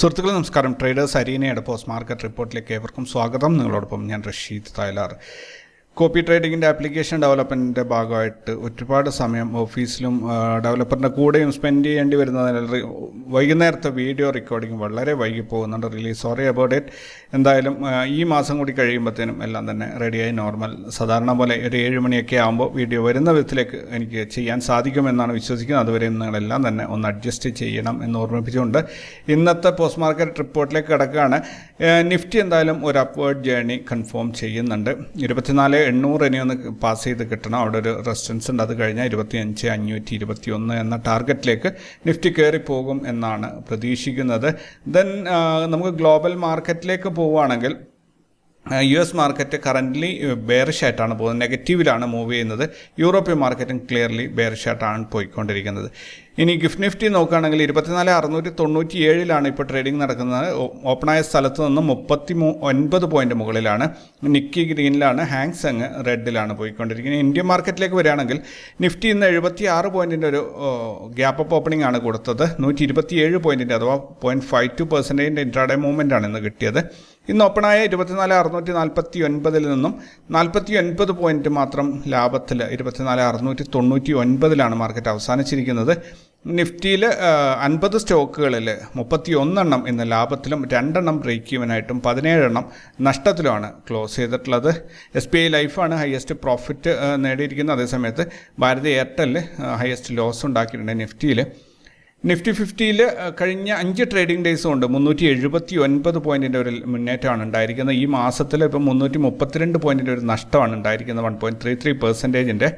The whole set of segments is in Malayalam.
സുഹൃത്തുക്കളെ നമസ്കാരം. ട്രേഡേഴ്സ് അരീനയുടെ പോസ്റ്റ് മാർക്കറ്റ് റിപ്പോർട്ടിലേക്ക് ഏവർക്കും സ്വാഗതം. നിങ്ങളോടൊപ്പം ഞാൻ റഷീദ് തായ്ലാർ. കോപ്പി ട്രേഡിങ്ങിന്റെ ആപ്ലിക്കേഷൻ ഡെവലപ്മെന്റിന്റെ ഭാഗമായിട്ട് ഒരുപാട് സമയം ഓഫീസിലും ഡെവലപ്പറിന്റെ കൂടെയും സ്പെൻഡ് ചെയ്യേണ്ടി വരുന്നതിനാൽ വൈകുന്നേരത്തെ വീഡിയോ റെക്കോർഡിംഗ് വളരെ വൈകി പോകുന്നുണ്ട്. Release sorry about it. എന്തായാലും ഈ മാസം കൂടി കഴിയുമ്പോഴത്തേനും എല്ലാം തന്നെ റെഡിയായി നോർമൽ. സാധാരണ പോലെ ഒരു ഏഴ് മണിയൊക്കെ ആകുമ്പോൾ വീഡിയോ വരുന്ന വിധത്തിലേക്ക് എനിക്ക് ചെയ്യാൻ സാധിക്കുമെന്നാണ് വിശ്വസിക്കുന്നത്. അതുവരെ നിങ്ങളെല്ലാം തന്നെ ഒന്ന് അഡ്ജസ്റ്റ് ചെയ്യണം എന്ന് ഓർമ്മിപ്പിച്ചുകൊണ്ട് ഇന്നത്തെ പോസ്റ്റ് മാർക്കറ്റ് റിപ്പോർട്ടിലേക്ക് കിടക്കുകയാണ്. നിഫ്റ്റി എന്തായാലും ഒരു അപ്വേർഡ് ജേണി കൺഫേം ചെയ്യുന്നുണ്ട്. ഇരുപത്തിനാല് എണ്ണൂറ് ഇനി ഒന്ന് പാസ് ചെയ്ത് കിട്ടണം. അവിടെ ഒരു റെസിസ്റ്റൻസ് ഉണ്ട്. അത് കഴിഞ്ഞാൽ ഇരുപത്തി അഞ്ച് അഞ്ഞൂറ്റി ഇരുപത്തി ഒന്ന് എന്ന ടാർഗറ്റിലേക്ക് നിഫ്റ്റി കയറി പോകും എന്നാണ് പ്രതീക്ഷിക്കുന്നത്. ദെൻ നമുക്ക് ഗ്ലോബൽ മാർക്കറ്റിലേക്ക് പോവുകയാണെങ്കിൽ U S market currently bearish ആയിട്ടാണ് പോകുന്നത്. നെഗറ്റീവിലാണ് മൂവ് ചെയ്യുന്നത്. യൂറോപ്യൻ മാർക്കറ്റും ക്ലിയർലി ബെയറിഷ് ആയിട്ടാണ് പോയിക്കൊണ്ടിരിക്കുന്നത്. ഇനി ഗിഫ്റ്റ് നിഫ്റ്റി നോക്കുകയാണെങ്കിൽ ഇരുപത്തിനാല് അറുന്നൂറ്റി തൊണ്ണൂറ്റി ഏഴിലാണ് ഇപ്പോൾ ട്രേഡിംഗ് നടക്കുന്നത്. ഓപ്പണായ സ്ഥലത്ത് നിന്ന് മുപ്പത്തി മൂ ഒൻപത് പോയിന്റ് മുകളിലാണ്. നിക്കി ഗ്രീനിലാണ് ഹാങ്സങ് റെഡിലാണ് പോയിക്കൊണ്ടിരിക്കുന്നത്. ഇന്ത്യൻ മാർക്കറ്റിലേക്ക് വരികയാണെങ്കിൽ നിഫ്റ്റി ഇന്ന് എഴുപത്തി ആറ് പോയിന്റിന്റെ ഒരു ഗ്യാപ്പ് അപ്പ് ഓപ്പണിംഗ് ആണ് കൊടുത്തത്. നൂറ്റി ഇരുപത്തിയേഴ് പോയിന്റിന്റെ അഥവാ പോയിന്റ് ഫൈവ് ടു പെർസെന്റേജിന്റെ ഇൻട്രാഡേ മൂവ്മെന്റ് ആണ് ഇന്ന് കിട്ടിയത്. ഇന്ന് ഓപ്പണായ ഇരുപത്തിനാല് അറുന്നൂറ്റി നാൽപ്പത്തി ഒൻപതിൽ നിന്നും നാൽപ്പത്തി ഒൻപത് പോയിന്റ് മാത്രം ലാഭത്തിൽ ഇരുപത്തിനാല് അറുന്നൂറ്റി തൊണ്ണൂറ്റി ഒൻപതിലാണ് മാർക്കറ്റ് അവസാനിച്ചിരിക്കുന്നത്. നിഫ്റ്റിയിൽ അൻപത് സ്റ്റോക്കുകളിൽ മുപ്പത്തി ഒന്നെണ്ണം ഇന്ന് ലാഭത്തിലും രണ്ടെണ്ണം ബ്രേക്ക് ഈവനായിട്ടും പതിനേഴെണ്ണം നഷ്ടത്തിലുമാണ് ക്ലോസ് ചെയ്തിട്ടുള്ളത്. എസ് ബി ഐ ലൈഫാണ് ഹയസ്റ്റ് പ്രോഫിറ്റ് നേടിയിരിക്കുന്നത്. അതേസമയത്ത് ഭാരതി എയർടെൽ ഹയസ്റ്റ് ലോസ് ഉണ്ടാക്കിയിട്ടുണ്ട് നിഫ്റ്റിയിൽ. നിഫ്റ്റി ഫിഫ്റ്റിയിൽ കഴിഞ്ഞ അഞ്ച് ട്രേഡിംഗ് ഡേയ്സ് കൊണ്ട് മുന്നൂറ്റി എഴുപത്തി ഒൻപത് പോയിന്റിന്റെ ഒരു മുന്നേറ്റമാണ് ഉണ്ടായിരിക്കുന്നത്. ഈ മാസത്തിൽ ഇപ്പം മുന്നൂറ്റി മുപ്പത്തിരണ്ട് പോയിന്റിന്റെ ഒരു നഷ്ടമാണ് ഉണ്ടായിരിക്കുന്നത്. വൺ പോയിന്റ് ത്രീ ത്രീ പെർസെന്റേജിന്റെ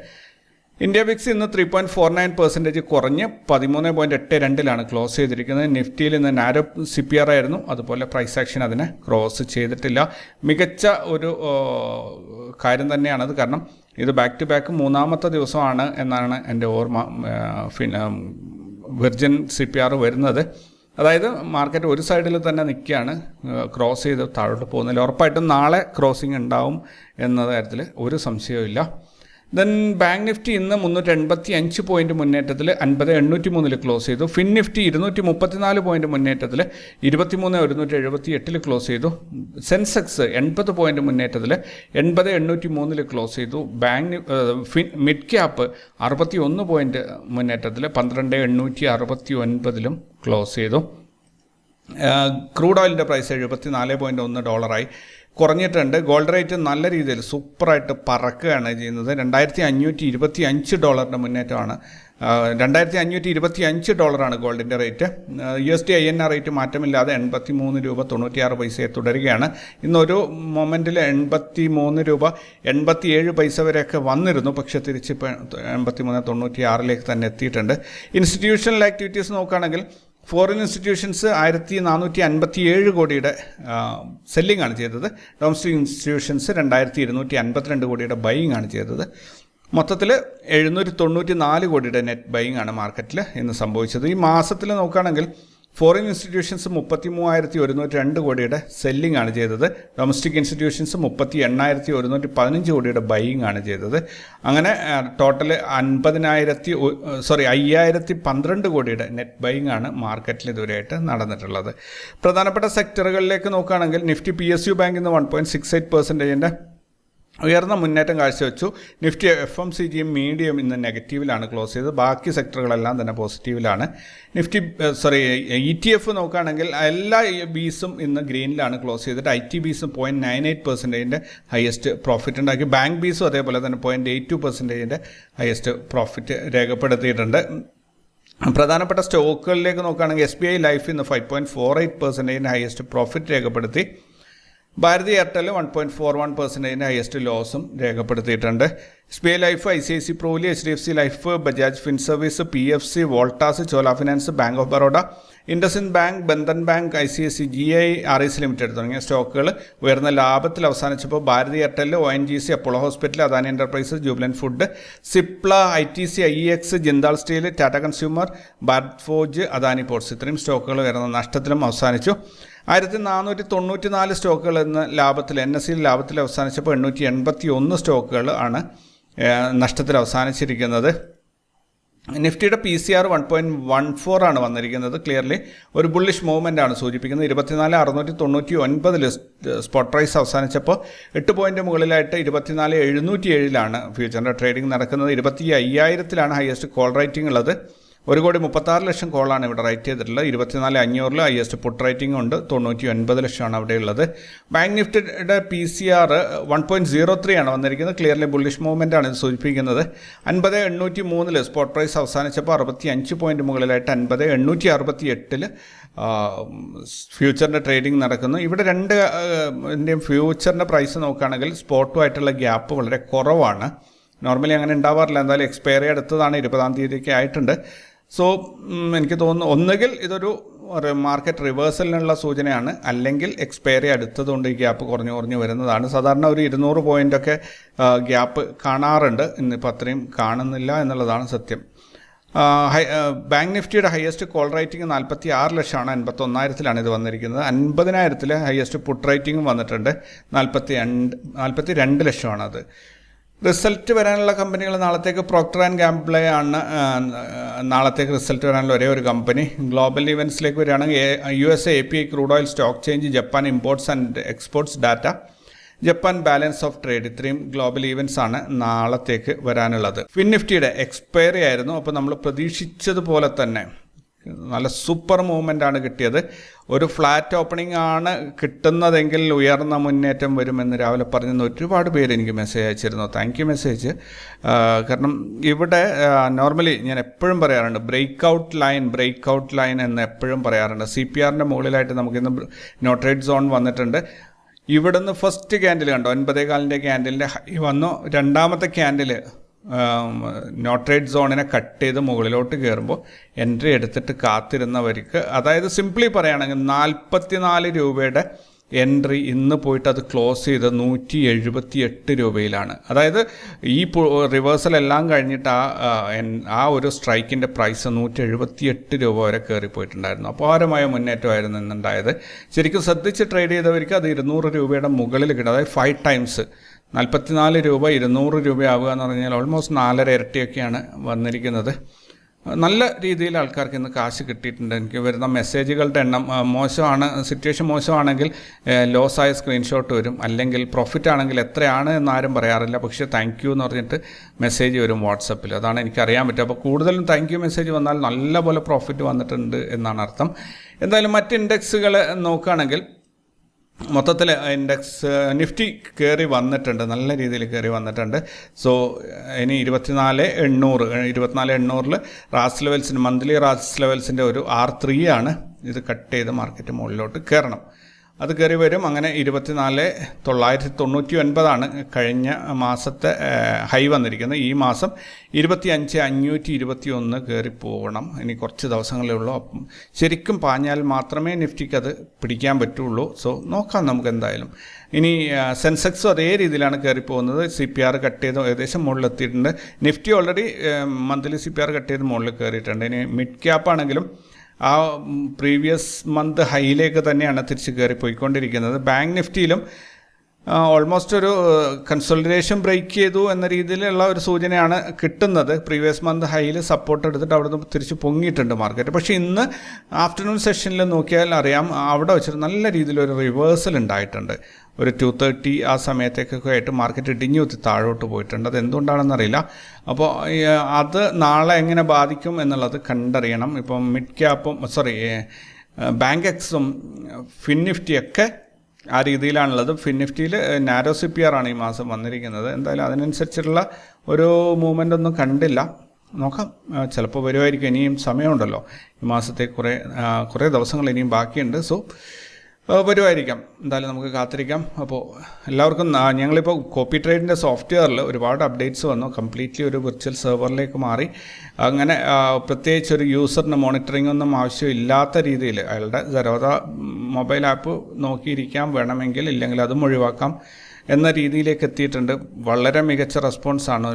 ഇന്ത്യ വിക്സ് ഇന്ന് three point four nine percentage കുറഞ്ഞ് പതിമൂന്ന് പോയിന്റ് എട്ട് രണ്ടിലാണ് ക്ലോസ് ചെയ്തിരിക്കുന്നത്. നിഫ്റ്റിയിൽ ഇന്ന് നാരോ സി പി ആർ ആയിരുന്നു. അതുപോലെ പ്രൈസ് ആക്ഷൻ അതിനെ ക്രോസ് ചെയ്തിട്ടില്ല. മികച്ച ഒരു കാര്യം തന്നെയാണത് കാരണം ഇത് ബാക്ക് ടു ബാക്ക് മൂന്നാമത്തെ ദിവസമാണ് എന്നാണ് എന്റെ ഓർമ്മ വിർജിൻ സി പി ആർ വരുന്നത്. അതായത് മാർക്കറ്റ് ഒരു സൈഡിൽ തന്നെ നിൽക്കുകയാണ്. ക്രോസ് ചെയ്ത് താഴോട്ട് പോകുന്നില്ല. ഉറപ്പായിട്ടും നാളെ ക്രോസിംഗ് ഉണ്ടാവും എന്ന കാര്യത്തിൽ ഒരു സംശയവും ദെൻ ബാങ്ക് നിഫ്റ്റി ഇന്ന് മുന്നൂറ്റി എൺപത്തി അഞ്ച് പോയിന്റ് മുന്നേറ്റത്തിൽ അൻപത് എണ്ണൂറ്റി മൂന്നിൽ ക്ലോസ് ചെയ്തു. ഫിൻ നിഫ്റ്റി ഇരുന്നൂറ്റി മുപ്പത്തിനാല് പോയിന്റ് മുന്നേറ്റത്തിൽ ഇരുപത്തിമൂന്ന് ഒരുന്നൂറ്റി എഴുപത്തി എട്ടിൽ ക്ലോസ് ചെയ്തു. സെൻസെക്സ് എൺപത് പോയിന്റ് മുന്നേറ്റത്തിൽ എൺപത് എണ്ണൂറ്റി മൂന്നിൽ ക്ലോസ് ചെയ്തു. ബാങ്ക് ഫിൻ മിഡ് ക്യാപ്പ് അറുപത്തി ഒന്ന് പോയിന്റ് മുന്നേറ്റത്തിൽ പന്ത്രണ്ട് എണ്ണൂറ്റി അറുപത്തി ഒൻപതിലും ക്ലോസ് ചെയ്തു. ക്രൂഡ് ഓയിലിന്റെ പ്രൈസ് എഴുപത്തി നാല് പോയിന്റ് ഒന്ന് ഡോളറായി കുറഞ്ഞിട്ടുണ്ട്. ഗോൾഡ് റേറ്റ് നല്ല രീതിയിൽ സൂപ്പറായിട്ട് പറക്കുകയാണ് ചെയ്യുന്നത്. രണ്ടായിരത്തി അഞ്ഞൂറ്റി ഇരുപത്തി അഞ്ച് ഡോളറിന്റെ മുന്നേറ്റമാണ്. രണ്ടായിരത്തി അഞ്ഞൂറ്റി ഇരുപത്തി അഞ്ച് ഡോളറാണ് ഗോൾഡിന്റെ rate. U S D I N R rate മാറ്റമില്ലാതെ എൺപത്തി മൂന്ന് രൂപ തൊണ്ണൂറ്റിയാറ് പൈസയെ തുടരുകയാണ്. ഇന്നൊരു മൊമെന്റിൽ എൺപത്തി മൂന്ന് രൂപ എൺപത്തി ഏഴ് പൈസ വരെയൊക്കെ വന്നിരുന്നു. പക്ഷേ തിരിച്ചിപ്പോൾ എൺപത്തി മൂന്ന് തൊണ്ണൂറ്റി ആറിലേക്ക് തന്നെ എത്തിയിട്ടുണ്ട്. ഇൻസ്റ്റിറ്റ്യൂഷണൽ ആക്ടിവിറ്റീസ് നോക്കുകയാണെങ്കിൽ ഫോറിൻ ഇൻസ്റ്റിറ്റ്യൂഷൻസ് ആയിരത്തി നാനൂറ്റി അൻപത്തി ഏഴ് കോടിയുടെ സെല്ലിംഗ് ആണ് ചെയ്തത്. ഡൊമസ്റ്റിക് ഇൻസ്റ്റിറ്റ്യൂഷൻസ് രണ്ടായിരത്തി ഇരുന്നൂറ്റി അൻപത്തിരണ്ട് കോടിയുടെ ബൈയിങ് ആണ് ചെയ്തത്. മൊത്തത്തിൽ എഴുന്നൂറ്റി തൊണ്ണൂറ്റി നാല് കോടിയുടെ നെറ്റ് ബൈയിങ് ആണ് മാർക്കറ്റിൽ ഇന്ന് സംഭവിച്ചത്. ഈ മാസത്തിൽ നോക്കുകയാണെങ്കിൽ ഫോറിൻ ഇൻസ്റ്റിറ്റ്യൂഷൻസ് മുപ്പത്തി മൂവായിരത്തി ഒരുന്നൂറ്റി രണ്ട് കോടിയുടെ സെല്ലിംഗ് ആണ് ചെയ്തത്. ഡൊമസ്റ്റിക് ഇൻസ്റ്റിറ്റ്യൂഷൻസ് മുപ്പത്തി എണ്ണായിരത്തി ഒരുന്നൂറ്റി പതിനഞ്ച് കോടിയുടെ ബൈയിങ് ആണ് ചെയ്തത്. അങ്ങനെ ടോട്ടൽ അൻപതിനായിരത്തി സോറി അയ്യായിരത്തി പന്ത്രണ്ട് കോടിയുടെ നെറ്റ് ബൈയിങ് ആണ് മാർക്കറ്റിൽ ഇതുവരെയായിട്ട് നടന്നിട്ടുള്ളത്. പ്രധാനപ്പെട്ട സെക്ടറുകളിലേക്ക് നോക്കുകയാണെങ്കിൽ നിഫ്റ്റി പി എസ് യു ബാങ്കിൽ നിന്ന് വൺ പോയിന്റ് സിക്സ് എയ്റ്റ് പെർസെന്റേജിന്റെ ഉയർന്ന മുന്നേറ്റം കാഴ്ചവെച്ചു. നിഫ്റ്റി എഫ് എം സി ജിയും മീഡിയം ഇന്ന് നെഗറ്റീവിലാണ് ക്ലോസ് ചെയ്തത്. ബാക്കി സെക്ടറുകളെല്ലാം തന്നെ പോസിറ്റീവിലാണ്. Nifty sorry E T F നോക്കുകയാണെങ്കിൽ എല്ലാ ബീസും ഇന്ന് ഗ്രീനിലാണ് ക്ലോസ് ചെയ്തിട്ട്. ഐ ടി ബീസും പോയിന്റ് നയൻ എയ്റ്റ് പെർസെന്റേജിന്റെ ഹയസ്റ്റ് പ്രോഫിറ്റ് ഉണ്ടാക്കി. ബാങ്ക് ബീസും അതേപോലെ തന്നെ പോയിന്റ് എയ്റ്റ് ടു പെർസെന്റേജിന്റെ ഹയസ്റ്റ് പ്രോഫിറ്റ് രേഖപ്പെടുത്തിയിട്ടുണ്ട്. പ്രധാനപ്പെട്ട സ്റ്റോക്കുകളിലേക്ക് നോക്കുകയാണെങ്കിൽ എസ് ബി ഐ ലൈഫ് ഇന്ന് ഫൈവ് പോയിന്റ് ഫോർ എയ്റ്റ് പെർസെന്റേജിന്റെ ഹയസ്റ്റ് പ്രോഫിറ്റ് രേഖപ്പെടുത്തി. Bharti Airtel one point four one പെർസെന്റേജിന്റെ highest ലോസും രേഖപ്പെടുത്തിയിട്ടുണ്ട്. S B I life I C I C പ്രോലി H D F C life Bajaj fin service P F C Voltas Chola finance bank of Baroda IndusInd bank Bandhan bank I C I C G I R I C limited തുടങ്ങിയ സ്റ്റോക്കുകൾ ഉയർന്ന ലാഭത്തിൽ അവസാനിച്ചപ്പോൾ Bharti Airtel O N G C Apollo hospital Adani enterprises jubilant food Cipla I T C I X Jindal steel Tata consumer Bharat forge Adani ports ഇത്രയും സ്റ്റോക്കുകൾ ഉയർന്ന നഷ്ടത്തിലും അവസാനിച്ചു. ആയിരത്തി നാനൂറ്റി തൊണ്ണൂറ്റി നാല് സ്റ്റോക്കുകൾ എന്ന ലാഭത്തിൽ എൻ എസ് സിയിൽ ലാഭത്തിൽ അവസാനിച്ചപ്പോൾ എണ്ണൂറ്റി എൺപത്തി ഒന്ന് സ്റ്റോക്കുകൾ ആണ് നഷ്ടത്തിൽ അവസാനിച്ചിരിക്കുന്നത്. നിഫ്റ്റിയുടെ P C R one point one four ആണ് വന്നിരിക്കുന്നത് ക്ലിയർലി. ഒരു ബുള്ളിഷ് മൂവ്മെന്റ് ആണ് സൂചിപ്പിക്കുന്നത്. ഇരുപത്തിനാല് അറുന്നൂറ്റി തൊണ്ണൂറ്റി ഒൻപതിൽ സ്പോട്ട് പ്രൈസ് അവസാനിച്ചപ്പോൾ എട്ട് പോയിന്റ് മുകളിലായിട്ട് ഇരുപത്തിനാല് എഴുന്നൂറ്റി ഏഴിലാണ് ഫ്യൂച്ചറിന്റെ ട്രേഡിംഗ് നടക്കുന്നത്. ഇരുപത്തി അയ്യായിരത്തിലാണ് ഹയസ്റ്റ് കോൾ റേറ്റിംഗ് ഉള്ളത്. ഒരു കോടി മുപ്പത്താറ് ലക്ഷം കോളാണ് ഇവിടെ റൈറ്റ് ചെയ്തിട്ടുള്ളത്. ഇരുപത്തിനാല് അഞ്ഞൂറിൽ ഹയസ്റ്റ് പുട്ട് റൈറ്റിംഗ് ഉണ്ട്. തൊണ്ണൂറ്റി ഒൻപത് ലക്ഷമാണ് അവിടെയുള്ളത്. ബാങ്ക് നിഫ്റ്റിയുടെ P C R one point zero three ആണ് വന്നിരിക്കുന്നത്. ക്ലിയർലി ബുള്ളിഷ് മൂവ്മെന്റ് ആണ് ഇത് സൂചിപ്പിക്കുന്നത്. അൻപത് എണ്ണൂറ്റി മൂന്നിൽ സ്പോട്ട് പ്രൈസ് അവസാനിച്ചപ്പോൾ അറുപത്തി അഞ്ച് പോയിന്റ് മുകളിലായിട്ട് അൻപത് എണ്ണൂറ്റി അറുപത്തി എട്ടിൽ ഫ്യൂച്ചറിന്റെ ട്രേഡിംഗ് നടക്കുന്നു. ഇവിടെ രണ്ട് ഇതിന്റെയും ഫ്യൂച്ചറിന്റെ പ്രൈസ് നോക്കുകയാണെങ്കിൽ സ്പോട്ടുമായിട്ടുള്ള ഗ്യാപ്പ് വളരെ കുറവാണ്. നോർമലി അങ്ങനെ ഉണ്ടാവാറില്ല. എന്തായാലും എക്സ്പയറി അടുത്തതാണ് ഇരുപതാം തീയതിയൊക്കെ ആയിട്ടുണ്ട്. സോ എനിക്ക് തോന്നുന്നു ഒന്നുകിൽ ഇതൊരു മാർക്കറ്റ് റിവേഴ്സലിനുള്ള സൂചനയാണ്. അല്ലെങ്കിൽ എക്സ്പയറി അടുത്തതുകൊണ്ട് ഈ ഗ്യാപ്പ് കുറഞ്ഞു കുറഞ്ഞു വരുന്നതാണ്. സാധാരണ ഒരു ഇരുന്നൂറ് പോയിന്റൊക്കെ ഗ്യാപ്പ് കാണാറുണ്ട്. ഇന്നിപ്പോൾ അത്രയും കാണുന്നില്ല എന്നുള്ളതാണ് സത്യം. ഹൈ ബാങ്ക് നിഫ്റ്റിയുടെ ഹയസ്റ്റ് കോൾ റേറ്റിംഗ് നാൽപ്പത്തി ആറ് ലക്ഷമാണ്. അൻപത്തൊന്നായിരത്തിലാണ് ഇത് വന്നിരിക്കുന്നത്. അൻപതിനായിരത്തിൽ ഹയസ്റ്റ് പുട്ട് റേറ്റിംഗും വന്നിട്ടുണ്ട്. നാൽപ്പത്തി രണ്ട് നാൽപ്പത്തി രണ്ട് ലക്ഷമാണത്. റിസൾട്ട് വരാനുള്ള കമ്പനികൾ നാളത്തേക്ക് പ്രോക്ടർ ആൻഡ് ഗാംബ്ലെ ആണ് നാളത്തേക്ക് റിസൾട്ട് വരാനുള്ള ഒരേ ഒരു കമ്പനി. ഗ്ലോബൽ ഇവന്റ്സിലേക്ക് വരികയാണെങ്കിൽ U S A P I crude oil stock change Japan imports and exports data Japan balance of trade ഇത്രയും ഗ്ലോബൽ ഈവൻസ് ആണ് നാളത്തേക്ക് വരാനുള്ളത്. ഫിൻ നിഫ്റ്റിയുടെ എക്സ്പയറി ആയിരുന്നു. അപ്പോൾ നമ്മൾ പ്രതീക്ഷിച്ചതുപോലെ തന്നെ നല്ല സൂപ്പർ മൂവ്മെന്റ് ആണ് കിട്ടിയത്. ഒരു ഫ്ലാറ്റ് ഓപ്പണിംഗ് ആണ് കിട്ടുന്നതെങ്കിൽ ഉയർന്ന മുന്നേറ്റം വരുമെന്ന് രാവിലെ പറഞ്ഞെന്ന് ഒരുപാട് പേര് എനിക്ക് മെസ്സേജ് അയച്ചിരുന്നു. താങ്ക് യു മെസ്സേജ് കാരണം ഇവിടെ നോർമലി ഞാൻ എപ്പോഴും പറയാറുണ്ട് break out line break out line എന്ന് എപ്പോഴും പറയാറുണ്ട്. സി പി ആറിന്റെ മുകളിലായിട്ട് നമുക്കിന്ന് നോട്ടറേറ്റ് സോൺ വന്നിട്ടുണ്ട്. ഇവിടുന്ന് ഫസ്റ്റ് ക്യാൻഡിൽ കണ്ടോ? ഒൻപതേ കാലിന്റെ ക്യാൻഡിലിന്റെ ഹൈ വന്നു. രണ്ടാമത്തെ ക്യാൻഡിൽ നോട്രേഡ് സോണിനെ കട്ട് ചെയ്ത് മുകളിലോട്ട് കയറുമ്പോൾ എൻട്രി എടുത്തിട്ട് കാത്തിരുന്നവർക്ക് അതായത് സിംപ്ലി പറയുകയാണെങ്കിൽ നാൽപ്പത്തിനാല് രൂപയുടെ എൻട്രി ഇന്ന് പോയിട്ട് അത് ക്ലോസ് ചെയ്ത് നൂറ്റി എഴുപത്തി എട്ട് രൂപയിലാണ്. അതായത് ഈ റിവേഴ്സൽ എല്ലാം കഴിഞ്ഞിട്ട് ആ ആ ഒരു സ്ട്രൈക്കിന്റെ പ്രൈസ് നൂറ്റി എഴുപത്തി എട്ട് രൂപ വരെ കയറിപ്പോയിട്ടുണ്ടായിരുന്നു അപാരമായ മുന്നേറ്റമായിരുന്നു ഇന്നുണ്ടായത്. ശരിക്കും ശ്രദ്ധിച്ച് ട്രേഡ് ചെയ്തവർക്ക് അത് ഇരുന്നൂറ് രൂപയുടെ മുകളിൽ കിട്ടും. അതായത് ഫൈവ് ടൈംസ് നാൽപ്പത്തിനാല് രൂപ ഇരുന്നൂറ് രൂപയാവുക എന്ന് പറഞ്ഞാൽ ഓൾമോസ്റ്റ് നാലര ഇരട്ടിയൊക്കെയാണ് വന്നിരിക്കുന്നത്. നല്ല രീതിയിൽ ആൾക്കാർക്ക് ഇന്ന് കാശ് കിട്ടിയിട്ടുണ്ട്. എനിക്ക് വരുന്ന മെസ്സേജുകളുടെ എണ്ണം മോശമാണ് സിറ്റുവേഷൻ മോശമാണെങ്കിൽ ലോസായ സ്ക്രീൻഷോട്ട് വരും. അല്ലെങ്കിൽ പ്രോഫിറ്റ് ആണെങ്കിൽ എത്രയാണ് എന്നാരും പറയാറില്ല. പക്ഷേ താങ്ക് യു എന്ന് പറഞ്ഞിട്ട് മെസ്സേജ് വരും വാട്സപ്പിൽ അതാണ് എനിക്കറിയാൻ പറ്റുക. അപ്പോൾ കൂടുതലും താങ്ക് യു മെസ്സേജ് വന്നാൽ നല്ലപോലെ പ്രോഫിറ്റ് വന്നിട്ടുണ്ട് എന്നാണ് അർത്ഥം. എന്തായാലും മറ്റ് ഇൻഡെക്സുകൾ നോക്കുകയാണെങ്കിൽ മൊത്തത്തിൽ ഇൻഡെക്സ് നിഫ്റ്റി കയറി വന്നിട്ടുണ്ട്. നല്ല രീതിയിൽ കയറി വന്നിട്ടുണ്ട്. സോ ഇനി ഇരുപത്തിനാല് എണ്ണൂറ് ഇരുപത്തിനാല് എണ്ണൂറിൽ റാസ് ലെവൽസിന്റെ മന്ത്ലി റാസ് ലെവൽസിന്റെ ഒരു ആർ ത്രീ ആണ്. ഇത് കട്ട് ചെയ്ത് മാർക്കറ്റ് മുകളിലോട്ട് കയറണം അത് കയറി വരും. അങ്ങനെ ഇരുപത്തിനാല് തൊള്ളായിരത്തി തൊണ്ണൂറ്റി ഒൻപതാണ് കഴിഞ്ഞ മാസത്തെ ഹൈ വന്നിരിക്കുന്നത്. ഈ മാസം ഇരുപത്തി അഞ്ച് അഞ്ഞൂറ്റി ഇരുപത്തി ഒന്ന് കയറി പോകണം ഇനി കുറച്ച് ദിവസങ്ങളേ ഉള്ളൂ. ശരിക്കും പാഞ്ഞാൽ മാത്രമേ നിഫ്റ്റിക്ക് അത് പിടിക്കാൻ പറ്റുള്ളൂ. സോ നോക്കാം നമുക്ക് എന്തായാലും. ഇനി സെൻസെക്സും അതേ രീതിയിലാണ് കയറി പോകുന്നത്. സി പി ആർ കട്ട് ചെയ്ത് ഏകദേശം മുകളിലെത്തിയിട്ടുണ്ട്. Nifty already monthly C P R cut ചെയ്ത് മുകളിൽ കയറിയിട്ടുണ്ട്. ഇനി മിഡ് ക്യാപ്പ് ആണെങ്കിലും ആ പ്രീവിയസ് മന്ത് ഹൈയിലേക്ക് തന്നെയാണ് തിരിച്ച് കയറി പോയിക്കൊണ്ടിരിക്കുന്നത് ബാങ്ക് നിഫ്റ്റിയിലും ഓൾമോസ്റ്റ് ഒരു കൺസോളിഡേഷൻ ബ്രേക്ക് ചെയ്തു എന്ന രീതിയിലുള്ള ഒരു സൂചനയാണ് കിട്ടുന്നത്. പ്രീവിയസ് മന്ത് ഹൈയിൽ സപ്പോർട്ട് എടുത്തിട്ട് അവിടെ നിന്ന് തിരിച്ച് പൊങ്ങിയിട്ടുണ്ട് മാർക്കറ്റ് പക്ഷേ ഇന്ന് ആഫ്റ്റർനൂൺ സെഷനിൽ നോക്കിയാൽ അറിയാം അവിടെ വെച്ചിട്ട് നല്ല രീതിയിലൊരു റിവേഴ്സൽ ഉണ്ടായിട്ടുണ്ട്. ഒരു ടു തേർട്ടി ആ സമയത്തേക്കൊക്കെ ആയിട്ട് മാർക്കറ്റ് ഇടിഞ്ഞു കുത്തി താഴോട്ട് പോയിട്ടുണ്ട്. അത് എന്തുകൊണ്ടാണെന്നറിയില്ല അപ്പോൾ അത് നാളെ എങ്ങനെ ബാധിക്കും എന്നുള്ളത് കണ്ടറിയണം. ഇപ്പം മിഡ് ക്യാപ്പും സോറി ബാങ്ക് എക്സും ഫിൻ നിഫ്റ്റിയൊക്കെ ആ രീതിയിലാണുള്ളത്. ഫിൻ നിഫ്റ്റിയിൽ നാരോ സി പി ആർ ആണ് ഈ മാസം വന്നിരിക്കുന്നത്. എന്തായാലും അതിനനുസരിച്ചിട്ടുള്ള ഒരു മൂവ്മെന്റ് ഒന്നും കണ്ടില്ല. നോക്കാം. ചിലപ്പോൾ വരുമായിരിക്കും. ഇനിയും സമയമുണ്ടല്ലോ. ഈ മാസത്തെ കുറേ കുറേ ദിവസങ്ങൾ ഇനിയും ബാക്കിയുണ്ട്. സോ വരുമായിരിക്കാം. എന്തായാലും നമുക്ക് കാത്തിരിക്കാം. അപ്പോൾ എല്ലാവർക്കും ഞങ്ങളിപ്പോൾ കോപ്പി ട്രേഡിന്റെ സോഫ്റ്റ്വെയറിൽ ഒരുപാട് അപ്ഡേറ്റ്സ് വന്നു. കംപ്ലീറ്റ്ലി ഒരു വിർച്വൽ സെർവറിലേക്ക് മാറി. അങ്ങനെ പ്രത്യേകിച്ച് ഒരു യൂസറിന് മോണിറ്ററിംഗ് ഒന്നും ആവശ്യമില്ലാത്ത രീതിയിൽ അയാളുടെ ജരവത മൊബൈൽ ആപ്പ് നോക്കിയിരിക്കാം. വേണമെങ്കിൽ ഇല്ലെങ്കിൽ അതും ഒഴിവാക്കാം എന്ന രീതിയിലേക്ക് എത്തിയിട്ടുണ്ട്. വളരെ മികച്ച റെസ്പോൺസാണ്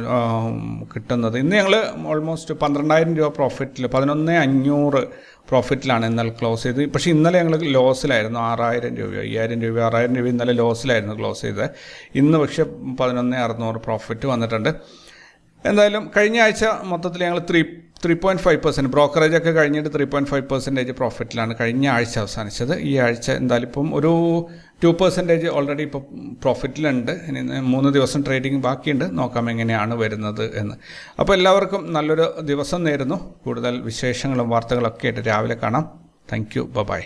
കിട്ടുന്നത്. ഇന്ന് ഞങ്ങൾ ഓൾമോസ്റ്റ് പന്ത്രണ്ടായിരം രൂപ പ്രോഫിറ്റിൽ പതിനൊന്ന് അഞ്ഞൂറ് പ്രോഫിറ്റിലാണ് ഇന്നലെ ക്ലോസ് ചെയ്ത്. പക്ഷേ ഇന്നലെ ഞങ്ങൾ ലോസിലായിരുന്നു ആറായിരം രൂപ അയ്യായിരം രൂപ ആറായിരം രൂപ ഇന്നലെ ലോസിലായിരുന്നു ക്ലോസ് ചെയ്തത്. ഇന്ന് പക്ഷേ പതിനൊന്ന് അറുന്നൂറ് പ്രോഫിറ്റ് വന്നിട്ടുണ്ട്. എന്തായാലും കഴിഞ്ഞ ആഴ്ച മൊത്തത്തിൽ ഞങ്ങൾ three three point five percent brokerage ഒക്കെ കഴിഞ്ഞിട്ട് ത്രീ പോയിന്റ് ഫൈവ് പെർസെന്റേജ് പ്രോഫിറ്റിലാണ് കഴിഞ്ഞ ആഴ്ച അവസാനിച്ചത്. ഈ ആഴ്ച എന്തായാലും ഇപ്പം ഒരു ടു പെർസെന്റേജ് ഓൾറെഡി ഇപ്പോൾ പ്രോഫിറ്റിലുണ്ട് ഇനി മൂന്ന് ദിവസം ട്രേഡിംഗ് ബാക്കിയുണ്ട്. നോക്കാം എങ്ങനെയാണ് വരുന്നത് എന്ന്. അപ്പോൾ എല്ലാവർക്കും നല്ലൊരു ദിവസം നേരുന്നു. കൂടുതൽ വിശേഷങ്ങളും വാർത്തകളൊക്കെ ആയിട്ട് രാവിലെ കാണാം. Thank you by